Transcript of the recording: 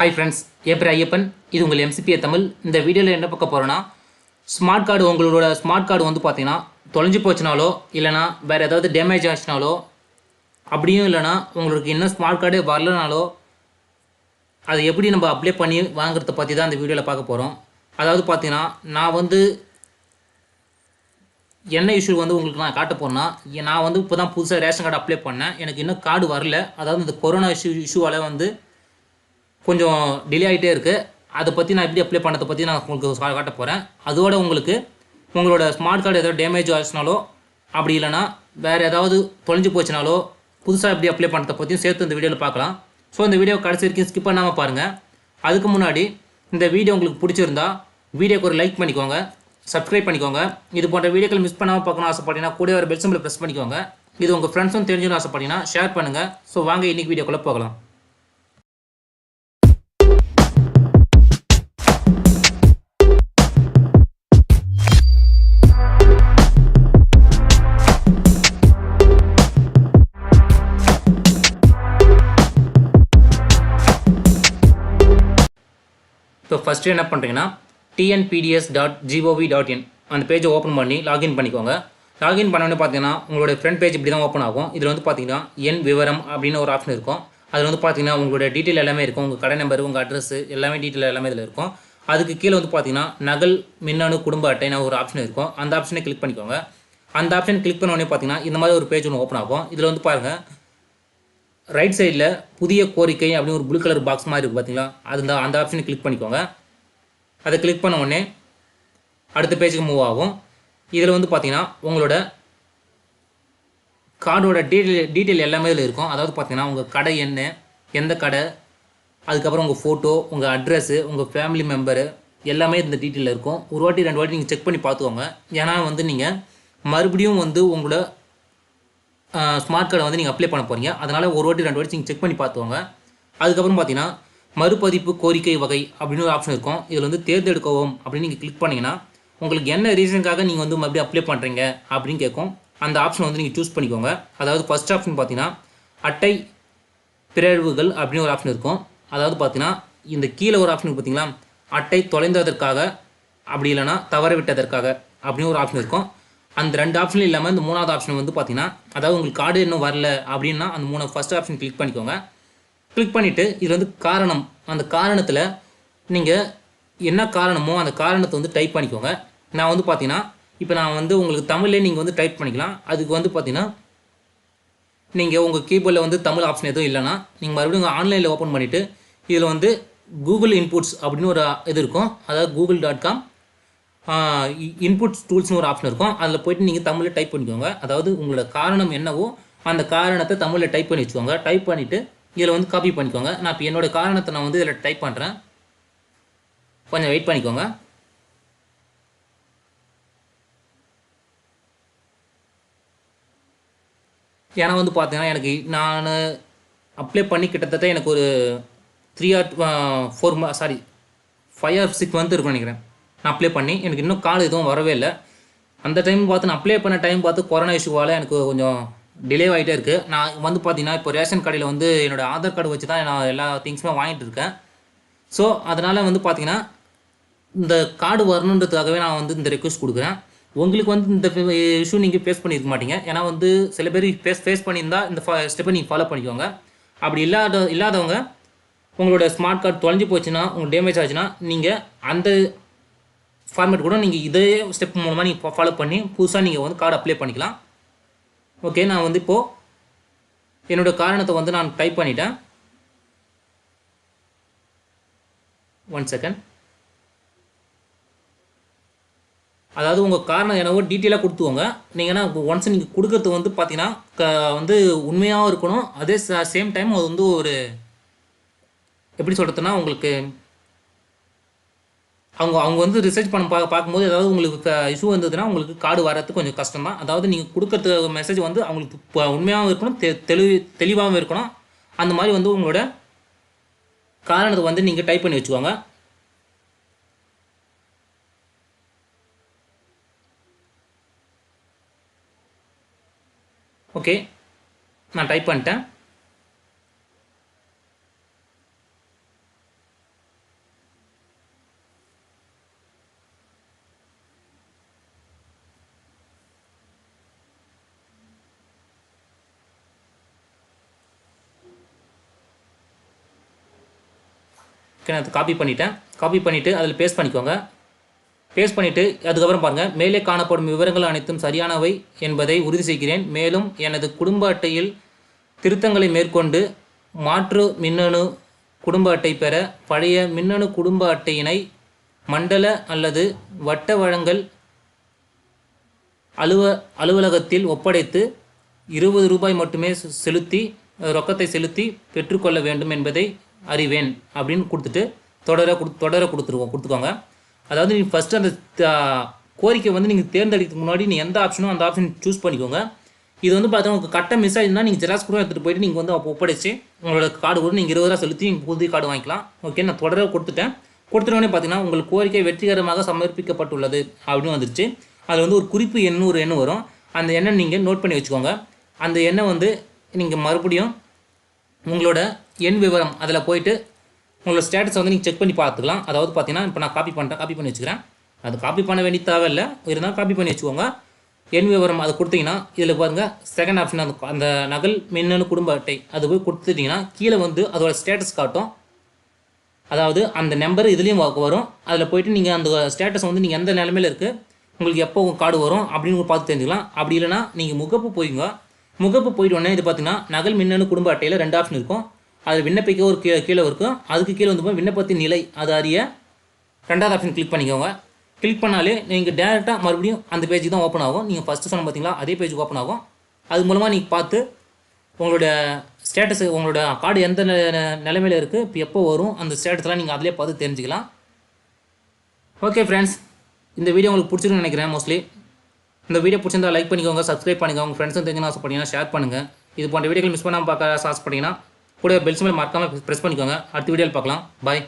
Hi friends என் ஐயப்பன். இது உங்கள் எம்சிபிஏ தமிழ். இந்த வீடியோவில் என்ன பார்க்க போகிறோன்னா ஸ்மார்ட் கார்டு உங்களோட ஸ்மார்ட் கார்டு வந்து பார்த்தீங்கன்னா தொலைஞ்சு போச்சுனாலோ இல்லைனா வேறு ஏதாவது டேமேஜ் ஆச்சுனாலோ அப்படியும் இல்லைனா உங்களுக்கு இன்னும் ஸ்மார்ட் கார்டு வரலனாலோ அதை எப்படி நம்ம அப்ளை பண்ணி வாங்குறத பற்றி தான் இந்த வீடியோவில் பார்க்க போகிறோம் அதாவது பார்த்தீங்கன்னா நான் வந்து என்ன இஷ்யூ வந்து உங்களுக்கு நான் காட்ட போகிறேன்னா நான் வந்து இப்போ தான் புதுசாக ரேஷன் கார்டு அப்ளை பண்ணேன். எனக்கு இன்னும் கார்டு வரல. அதாவது இந்த கொரோனா இஷ்யூ இஷ்யூவால் வந்து கொஞ்சம் டிலே ஆகிட்டே இருக்குது அதை பற்றி நான் எப்படி அப்ளை பண்ணதை பற்றி நான் உங்களுக்கு காட்ட போகிறேன் அதோட உங்களுக்கு உங்களோட ஸ்மார்ட் கார்டு ஏதாவது டேமேஜ் ஆச்சுனாலோ அப்படி இல்லைன்னா வேறு ஏதாவது தொலைஞ்சு போச்சுனாலோ புதுசாக எப்படி அப்ளை பண்ணுறதை பற்றியும் சேர்த்து இந்த வீடியோவில் பார்க்கலாம். ஸோ இந்த வீடியோ கடைசி வரைக்கும் ஸ்கிப் பண்ணாமல் பாருங்கள் அதுக்கு முன்னாடி இந்த வீடியோ உங்களுக்கு பிடிச்சிருந்தா வீடியோக்கு ஒரு லைக் பண்ணிக்கோங்க. சப்ஸ்கிரைப் பண்ணிக்கோங்க. இது போன்ற வீடியோக்கள் மிஸ் பண்ணாமல் பார்க்கணும் ஆசைப்பட்டீங்கன்னா கூட ஒரு பெல் சிம்பிள் ப்ரெஸ் பண்ணிக்கோங்க. இது உங்கள் ஃப்ரெண்ட்ஸும் தெரிஞ்சுன்னு ஆசைப்பட்டீங்கன்னா ஷேர் பண்ணுங்கள் ஸோ வாங்க இன்றைக்கி வீடியோக்குள்ளே போகலாம். இப்போ ஃபஸ்ட்டு என்ன பண்ணுறீங்கன்னா TNPDS dot G O V dot in அந்த பேஜை ஓப்பன் பண்ணி லாகின் பண்ணிக்கோங்க. லாகின் பண்ணோடனே பார்த்தீங்கன்னா உங்களோட ஃப்ரண்ட் பேஜ் இப்படி தான் ஓப்பன் ஆகும். இதில் வந்து பார்த்தீங்கன்னா என் விவரம் அப்படின்னு ஒரு ஆப்ஷன் இருக்கும். அதில் வந்து பார்த்தீங்கன்னா உங்களோட டீட்டெயில் எல்லாமே இருக்கும். உங்கள் கடை நம்பர் உங்கள் அட்ரஸ் எல்லாமே டீட்டெயில் எல்லாமே இதில் இருக்கும். அதுக்கு கீழே வந்து பார்த்தீங்கன்னா நகல் மின்னணு குடும்ப அட்டைன்னு ஒரு ஆப்ஷன் இருக்கும். அந்த ஆப்ஷனை கிளிக் பண்ணிக்கோங்க. அந்த ஆப்ஷன் கிளிக் பண்ணோடனே பார்த்தீங்கன்னா இந்த மாதிரி ஒரு பேஜ் ஒன்று ஓப்பன் ஆகும். இதில் வந்து பாருங்கள் ரைட் சைடில் புதிய கோரிக்கை அப்படின்னு ஒரு ப்ளூ கலர் பாக்ஸ் மாதிரி இருக்குது பார்த்தீங்களா அது இந்த அந்த ஆப்ஷனை கிளிக் பண்ணிக்கோங்க. அதை கிளிக் பண்ண உடனே அடுத்த பேஜுக்கு மூவ் ஆகும். இதில் வந்து பார்த்தீங்கன்னா உங்களோட கார்டோட டீட்டெயில் டீட்டெயில் எல்லாமே இதில் இருக்கும். அதாவது பார்த்தீங்கன்னா உங்கள் கடை என்ன எந்த கடை அதுக்கப்புறம் உங்கள் ஃபோட்டோ உங்கள் அட்ரஸ்ஸு உங்கள் ஃபேமிலி மெம்பரு எல்லாமே இந்த டீட்டெயிலில் இருக்கும். ஒரு வாட்டி ரெண்டு வாட்டி நீங்கள் செக் பண்ணி பார்த்துக்கோங்க. ஏன்னா வந்து நீங்கள் மறுபடியும் வந்து உங்களோட ஸ்மார்ட் கார்டை வந்து நீங்கள் அப்ளை பண்ண போகிறீங்க அதனால் ஒரு வாட்டி ரெண்டு வாட்டி நீங்கள் செக் பண்ணி பார்த்துவாங்க அதுக்கப்புறம் பார்த்தீங்கன்னா மறுபதிப்பு கோரிக்கை வகை அப்படின்னு ஒரு ஆப்ஷன் இருக்கும். இதில் வந்து தேர்ந்தெடுக்கவும் அப்படின்னு நீங்கள் கிளிக் பண்ணிங்கன்னா உங்களுக்கு என்ன ரீசனுக்காக நீங்கள் வந்து மறுபடியும் அப்ளை பண்ணுறீங்க அப்படின்னு கேட்கும். அந்த ஆப்ஷன் வந்து நீங்கள் சூஸ் பண்ணிக்கோங்க. அதாவது ஃபஸ்ட் ஆப்ஷன் பார்த்தீங்கன்னா அட்டை பிறழ்வுகள் அப்படின்னு ஒரு ஆப்ஷன் இருக்கும். அதாவது பார்த்தீங்கன்னா இந்த கீழே ஒரு ஆப்ஷன் பார்த்தீங்களா? அட்டை தொலைந்ததற்காக அப்படி இல்லைன்னா தவறவிட்டதற்காக அப்படின்னு ஒரு ஆப்ஷன் இருக்கும். அந்த ரெண்டு ஆப்ஷனும் இல்லாமல் இந்த மூணாவது ஆப்ஷன் வந்து பார்த்தீங்கன்னா அதாவது உங்களுக்கு கார்டு இன்னும் வரல அப்படின்னா அந்த மூணு ஃபஸ்ட் ஆப்ஷன் கிளிக் பண்ணிக்கோங்க. கிளிக் பண்ணிவிட்டு இது வந்து காரணம் அந்த காரணத்தில் நீங்கள் என்ன காரணமோ அந்த காரணத்தை வந்து டைப் பண்ணிக்கோங்க. நான் வந்து பார்த்தீங்கன்னா இப்போ நான் வந்து உங்களுக்கு தமிழ்லேயே நீங்கள் வந்து டைப் பண்ணிக்கலாம். அதுக்கு வந்து பார்த்தீங்கன்னா நீங்கள் உங்கள் கீபோர்டில் வந்து தமிழ் ஆப்ஷன் எதுவும் இல்லைன்னா நீங்கள் மறுபடியும் உங்கள் ஆன்லைனில் ஓப்பன் பண்ணிவிட்டு இதில் வந்து கூகுள் இன்புட்ஸ் அப்படின்னு ஒரு இது இருக்கும். அதாவது கூகுள் டாட் காம் இன்புட்ஸ் டூல்ஸ்னு ஒரு ஆப்ஷன் இருக்கும். அதில் போயிட்டு நீங்கள் தமிழில் டைப் பண்ணிக்கோங்க. அதாவது உங்களோட காரணம் என்னவோ அந்த காரணத்தை தமிழில் டைப் பண்ணி வச்சுக்கோங்க. டைப் பண்ணிவிட்டு இதில் வந்து காப்பி பண்ணிக்கோங்க. நான் இப்போ என்னோடய காரணத்தை நான் வந்து இதில் டைப் பண்ணுறேன் கொஞ்சம் வெயிட் பண்ணிக்கோங்க. ஏன்னா வந்து பார்த்தீங்கன்னா எனக்கு நான் அப்ளை பண்ணி கிட்டத்தட்ட எனக்கு ஒரு three or four sorry five or six month இருக்கும்னு நினைக்கிறேன். நான் அப்ளை பண்ணி எனக்கு இன்னும் கால் எதுவும் வரவே இல்லை. அந்த டைம் பார்த்து நான் அப்ளை பண்ண டைம் பார்த்து கொரோனா இஷ்யூவால் எனக்கு கொஞ்சம் டிலே ஆகிட்டே இருக்குது நான் வந்து பார்த்தீங்கன்னா இப்போ ரேஷன் கடையில் வந்து என்னோடய ஆதார் கார்டு வச்சு தான் நான் எல்லா திங்ஸுமே வாங்கிட்டு இருக்கேன். ஸோ அதனால் வந்து பார்த்தீங்கன்னா இந்த கார்டு வரணுன்றதுக்காகவே நான் வந்து இந்த ரெக்வஸ்ட் கொடுக்குறேன். உங்களுக்கு வந்து இந்த இஷ்யூ நீங்கள் ஃபேஸ் பண்ணியிருக்க மாட்டீங்க. ஏன்னா வந்து சில பேர் ஃபேஸ் ஃபேஸ் பண்ணியிருந்தால் இந்த ஸ்டெப்பை நீங்கள் ஃபாலோ பண்ணிக்கோங்க. அப்படி இல்லாத இல்லாதவங்க உங்களோட ஸ்மார்ட் கார்டு தொலைஞ்சு போச்சுன்னா உங்களுக்கு டேமேஜ் ஆச்சுன்னா நீங்கள் அந்த ஃபார்மேட் கூட நீங்கள் இதே ஸ்டெப் மூலமாக நீங்கள் ஃபாலோ பண்ணி புதுசாக நீங்கள் வந்து கார்டு அப்ளை பண்ணிக்கலாம். ஓகே நான் வந்து இப்போது என்னோட காரணத்தை வந்து நான் டைப் பண்ணிட்டேன். ஒன் செகண்ட் அதாவது உங்கள் காரணம் என்னவோ டீட்டெயிலாக கொடுத்துக்கோங்க. நீங்கன்னா ஒன்ஸ் நீங்கள் கொடுக்கறது வந்து பார்த்தீங்கன்னா க வந்து உண்மையாகவும் இருக்கணும். அதே சேம் டைம் அது வந்து ஒரு எப்படி சொல்கிறதுனா உங்களுக்கு அவங்க அவங்க வந்து ரிசர்ச் பண்ண பா பார்க்கும்போது ஏதாவது உங்களுக்கு இஷ்யூ வந்ததுன்னா உங்களுக்கு கார்டு வரது கொஞ்சம் கஷ்டம் தான் அதாவது நீங்கள் கொடுக்குறதுக்கு மெசேஜ் வந்து அவங்களுக்கு இப்போ உண்மையாகவும் இருக்கணும் தெ தெளிவு தெளிவாகவும் இருக்கணும். அந்த மாதிரி வந்து உங்களோட காரணத்தை வந்து நீங்கள் டைப் பண்ணி வச்சுக்கோங்க. ஓகே நான் டைப் பண்ணிட்டேன். காப்பி பண்ணிட்டேன். காப்பி பண்ணிவிட்டு அதில் பேஸ்ட் பண்ணிக்கோங்க. பேஸ்ட் பண்ணிவிட்டு அதுக்கப்புறம் பாருங்கள் மேலே காணப்படும் விவரங்கள் அனைத்தும் சரியானவை என்பதை உறுதி செய்கிறேன். மேலும் எனது குடும்ப அட்டையில் திருத்தங்களை மேற்கொண்டு மாற்று மின்னணு குடும்ப அட்டை பெற பழைய மின்னணு குடும்ப அட்டையினை மண்டல அல்லது வட்ட வழங்கல் அலுவ அலுவலகத்தில் ஒப்படைத்து இருபது ரூபாய் மட்டுமே செலுத்தி ரொக்கத்தை செலுத்தி பெற்றுக்கொள்ள வேண்டும் என்பதை அறிவேன் அப்படின்னு கொடுத்துட்டு தொடர கொடு தொடர கொடுத்துருவோம் கொடுத்துக்கோங்க. அதாவது நீங்கள் ஃபஸ்ட்டு அந்த த- கோரிக்கை வந்து நீங்கள் தேர்ந்தெடுக்கிறதுக்கு முன்னாடி நீ எந்த ஆப்ஷனோ அந்த ஆப்ஷன் சூஸ் பண்ணிக்கோங்க. இது வந்து பார்த்தா உங்களுக்கு கட்ட மிஸ் ஆகிடுதுன்னா நீங்கள் ஜெராக்ஸ் கூட எடுத்துகிட்டு போயிட்டு நீங்கள் வந்து அப்போ ஒப்படைச்சு உங்களோட கார்டு கூட நீங்கள் இருபது ரூபா செலுத்தி நீங்கள் புது கார்டு வாங்கிக்கலாம். ஓகே நான் தொடர கொடுத்துட்டேன். கொடுத்துட்டோடனே பார்த்தீங்கன்னா உங்கள் கோரிக்கை வெற்றிகரமாக சமர்ப்பிக்கப்பட்டுள்ளது அப்படின்னு வந்துருச்சு. அதில் வந்து ஒரு குறிப்பு எண்ணு ஒரு எண்ணு வரும். அந்த எண்ணை நீங்கள் நோட் பண்ணி வச்சுக்கோங்க. அந்த எண்ணை வந்து நீங்கள் மறுபடியும் உங்களோட எண் விவரம் அதில் போயிட்டு உங்களோட ஸ்டேட்டஸை வந்து நீங்கள் செக் பண்ணி பார்த்துக்கலாம். அதாவது பார்த்தீங்கன்னா இப்போ நான் காப்பி பண்ணிட்டேன் காப்பி பண்ணி வச்சுக்கிறேன். அது காப்பி பண்ண வேண்டிய தேவையில்லை. இருந்தால் காப்பி பண்ணி வச்சுக்கோங்க. எண் விவரம் அதை கொடுத்தீங்கன்னா இதில் பாருங்கள் செகண்ட் ஆப்ஷன் அந்த அந்த நகல் மின்னணு குடும்ப அட்டை அது போய் கொடுத்துட்டிங்கன்னா கீழே வந்து அதோட ஸ்டேட்டஸ் காட்டும். அதாவது அந்த நம்பர் இதுலேயும் வரும். அதில் போயிட்டு நீங்கள் அந்த ஸ்டேட்டஸ் வந்து நீங்கள் எந்த நிலமையில இருக்குது உங்களுக்கு எப்போ உங்கள் கார்டு வரும் அப்படின்னு பார்த்து தெரிஞ்சுக்கலாம். அப்படி இல்லைன்னா நீங்கள் முகப்பு போய்ங்க முகப்பு போயிட்டு உடனே இது பார்த்தீங்கன்னா நகல் மின்னணு குடும்ப அட்டையில் ரெண்டு ஆப்ஷன் இருக்கும். அதில் விண்ணப்பிக்க ஒரு கீழே கீழே இருக்கும். அதுக்கு கீழே வந்து விண்ணப்பத்தின் நிலை அது அறிய ரெண்டாவது ஆப்ஷன் கிளிக் பண்ணிக்கோங்க. கிளிக் பண்ணாலே நீங்கள் டேரெக்டாக மறுபடியும் அந்த பேஜுக்கு தான் ஓப்பன் ஆகும். நீங்கள் ஃபஸ்ட்டு சொன்ன பார்த்தீங்களா அதே பேஜுக்கு ஓப்பன் ஆகும். அது மூலமாக நீங்கள் பார்த்து உங்களோட ஸ்டேட்டஸ் உங்களோட கார்டு எந்த நிலைமையில் இருக்குது இப்போ எப்போ வரும் அந்த ஸ்டேட்டஸ்லாம் நீங்கள் அதிலே பார்த்து தெரிஞ்சுக்கலாம். ஓகே ஃப்ரெண்ட்ஸ் இந்த வீடியோ உங்களுக்கு பிடிச்சிருக்குன்னு நினைக்கிறேன் மோஸ்ட்லி இந்த வீடியோ பிடிச்சிருந்தா லைக் பண்ணிக்கோங்க சப்ஸ்கிரைப் பண்ணிக்கோங்க. உங்கள் ஃப்ரெண்ட்ஸும் தெரிஞ்சுன்னு ஆசைப்பட்டீங்கன்னா ஷேர் பண்ணுங்கள் இது போன்ற வீடியோக்கள் மிஸ் பண்ணாமல் பார்க்க ஆசைப்பட்டீங்கன்னா கூட பெல் சிம்பிள் மறக்காமல் ப்ரெஸ் பண்ணிக்கோங்க. அடுத்த வீடியோவில் பார்க்கலாம். பாய்